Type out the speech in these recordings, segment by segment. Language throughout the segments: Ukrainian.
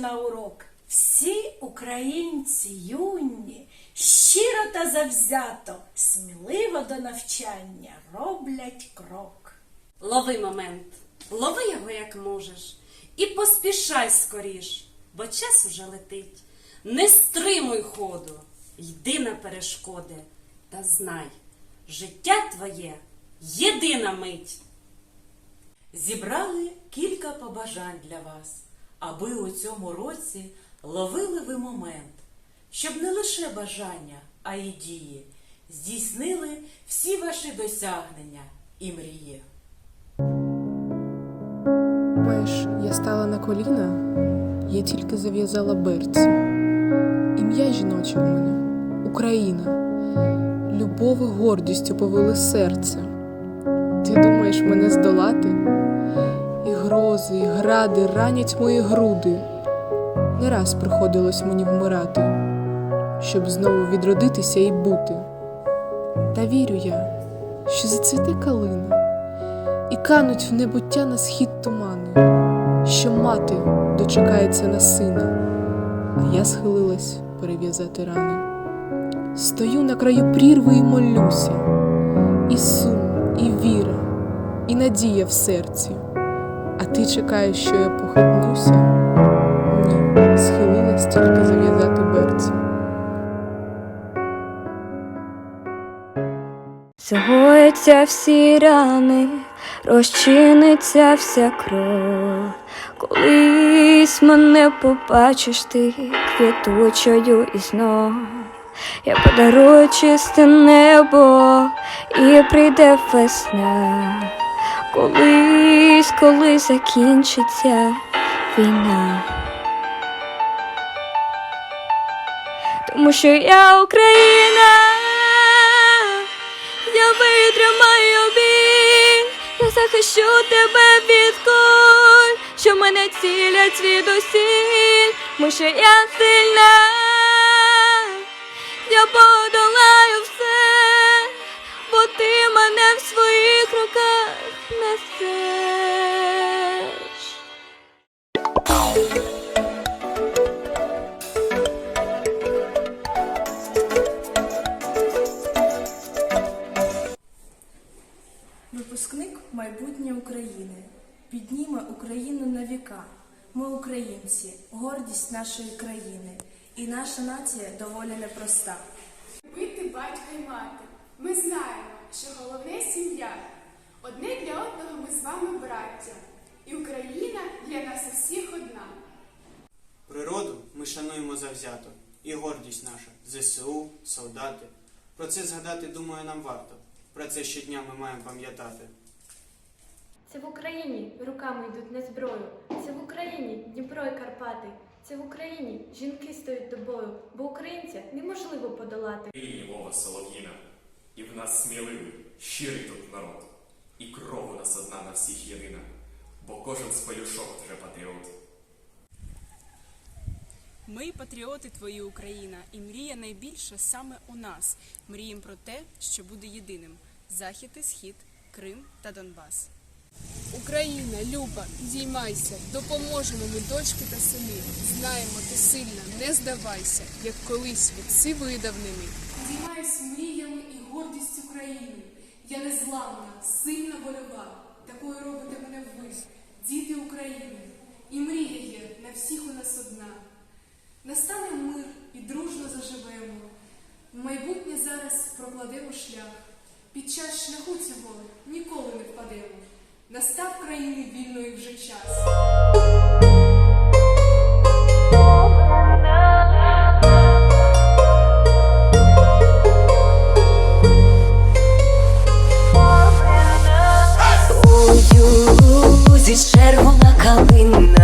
на урок. Всі українці юні, щиро та завзято, сміливо до навчання роблять крок. Лови момент, лови його як можеш, і поспішай скоріш, бо час уже летить. Не стримуй ходу, йди на перешкоди, та знай, життя твоє єдина мить. Зібрали кілька побажань для вас, аби у цьому році ловили ви момент, щоб не лише бажання, а й дії здійснили всі ваші досягнення і мрії. Думаєш, я стала на коліна, я тільки зав'язала берці. Ім'я жіноче в мене Україна. Любов і гордістю повели серце. Ти думаєш мене здолати? Грози, гради ранять мої груди. Не раз приходилось мені вмирати, щоб знову відродитися і бути. Та вірю я, що зацвіте калина і кануть в небуття на схід тумани, що мати дочекається на сина, а я схилилась перев'язати рани. Стою на краю прірви і молюся, і сум, і віра, і надія в серці. Ти чекаєш, що я похитнуся? Ні, схилилась тільки зав'язати берці. Загояться всі рани, розчиниться вся кров. Колись мене побачиш ти квітучою і знов. Я подарую чисте небо і прийде весна. Колись, коли закінчиться війна. Тому що я Україна, я витримаю біль, я захищу тебе від куль, що мене цілять звідусіль, тому що я сильна, я подолаю все, бо ти мене в своїх руках несеш. Випускник майбутнє України підніме Україну на віка. Ми українці, гордість нашої країни, і наша нація доволі непроста. Любити батька й мати. Ми знаємо, що головне сім'я. Одне для одного ми з вами браття. І Україна для нас усіх одна. Природу ми шануємо завзято, і гордість наша ЗСУ, солдати. Про це згадати, думаю, нам варто. Про це щодня ми маємо пам'ятати. Це в Україні руками йдуть на зброю. Це в Україні Дніпро і Карпати. Це в Україні жінки стоять до бою, бо українця неможливо подолати. Нині мова Солов'їна, і в нас сміливий, щирий тут народ, і кров у нас одна на всіх єдина, бо кожен з пелюшок вже патріот. Ми патріоти твої Україна, і мрія найбільша саме у нас. Мріємо про те, що буде єдиним: захід і схід, Крим та Донбас. Україна, Люба, діймайся, допоможемо ми дочки та сини. Знаємо, ти сильна, не здавайся, як колись від сивої давнини. Діймаюсь мріями і гордістю країни. Я незламна, сильна вольова. Такою робите мене ви, діти України. І мрія є на всіх у нас одна. Настане мир і дружно заживемо. В майбутнє зараз прокладемо шлях. Під час шляху цього ніколи не впадемо. Настав країни вільної вже час. Калина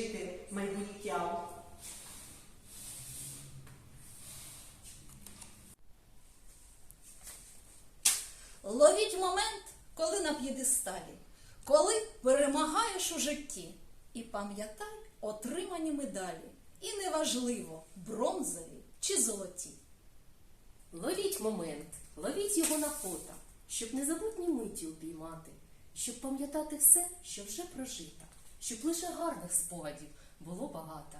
жити майбуттям. Ловіть момент, коли на п'єдесталі, коли перемагаєш у житті. І пам'ятай отримані медалі. І неважливо, бронзові чи золоті. Ловіть момент, ловіть його на фото, щоб незабутні миті упіймати, щоб пам'ятати все, що вже прожито, щоб лише гарних спогадів було багато.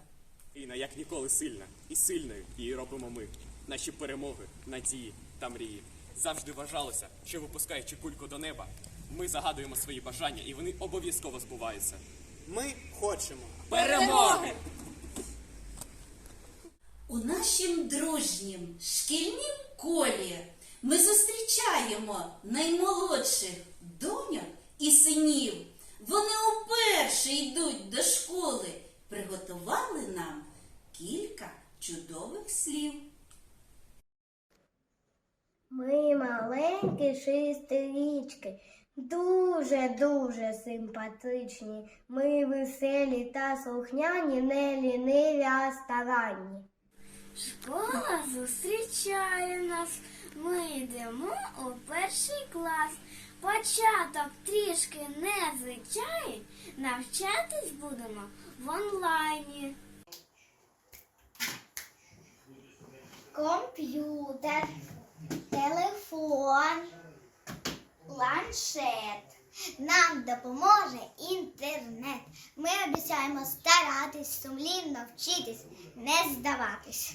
Україна як ніколи сильна, і сильною її робимо ми. Наші перемоги, надії та мрії. Завжди вважалося, що випускаючи кульку до неба, ми загадуємо свої бажання, і вони обов'язково збуваються. Ми хочемо. Перемоги! У нашім дружнім шкільнім колі ми зустрічаємо наймолодших доньок і синів. Вони уперше йдуть до школи. Приготували нам кілька чудових слів. Ми маленькі шестирічки, дуже-дуже симпатичні. Ми веселі та слухняні, не ліниві, а старанні. Школа зустрічає нас. Ми йдемо у перший клас. Початок трішки незвичайний. Навчатись будемо в онлайні. Комп'ютер, телефон, планшет. Нам допоможе інтернет. Ми обіцяємо старатись, сумлінно вчитись, не здаватись.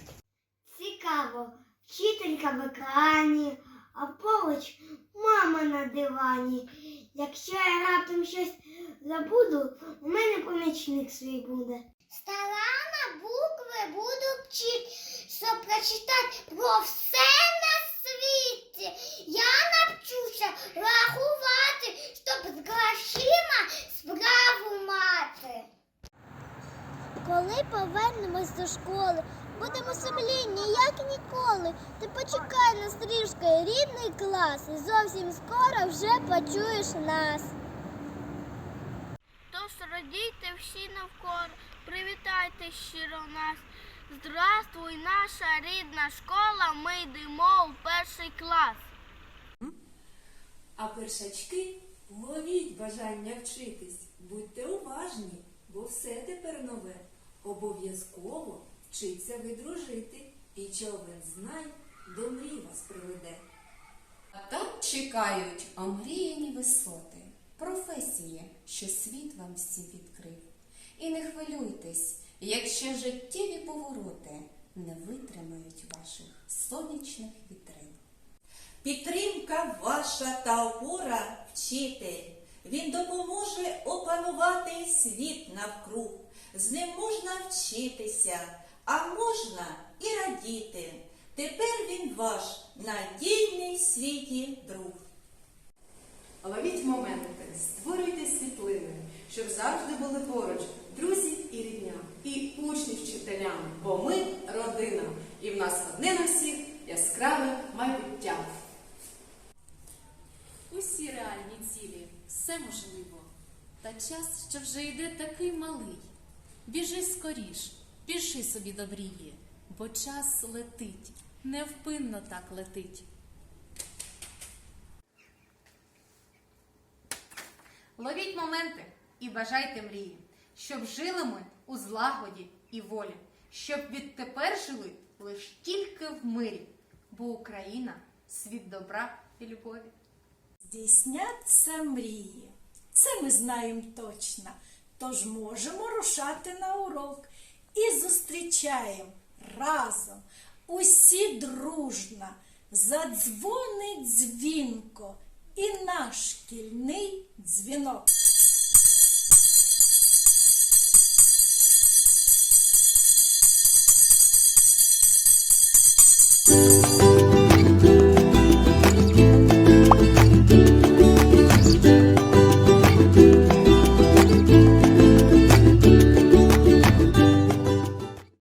Цікаво, вчителька в екрані, а поруч мама на дивані. Якщо я раптом щось забуду, у мене помічник свій буде. Старана букви буду вчити, щоб прочитати про все на світі. Я навчуся рахувати, щоб з грошима справу мати. Коли повернемось до школи, будемо як ніколи. Ти почекай нас трішки, рідний клас, і зовсім скоро вже почуєш нас. Тож радійте всі навколо, привітайте щиро нас. Здравствуй, наша рідна школа, ми йдемо у перший клас. А першачки ловіть бажання вчитись, будьте уважні, бо все тепер нове. Обов'язково вчиться ви дружити, і човен знай до мрій вас приведе. А там чекають омріяні висоти, професії, що світ вам всі відкрив. І не хвилюйтесь, якщо життєві повороти не витримають ваших сонячних вітрин. Підтримка ваша та опора вчитель. Він допоможе опанувати світ навкруг. З ним можна вчитися, а можна і радіти. Тепер він ваш надійний світі друг. Ловіть моменти, створюйте світлини, щоб завжди були поруч друзі і рідня, і учні вчителям, бо ми родина, і в нас одне на всіх яскраве майбуття. Усі реальні цілі, все можливо. Та час, що вже йде такий малий. Біжи скоріш, піши собі добріє, бо час летить, невпинно так летить. Ловіть моменти і бажайте мрії, щоб жили ми у злагоді і волі, щоб відтепер жили лиш тільки в мирі, бо Україна світ добра і любові. Здійсняться мрії. Це ми знаємо точно. Тож можемо рушати на урок і зустрічаємо разом усі дружно. Задзвонить дзвінко і наш шкільний дзвінок.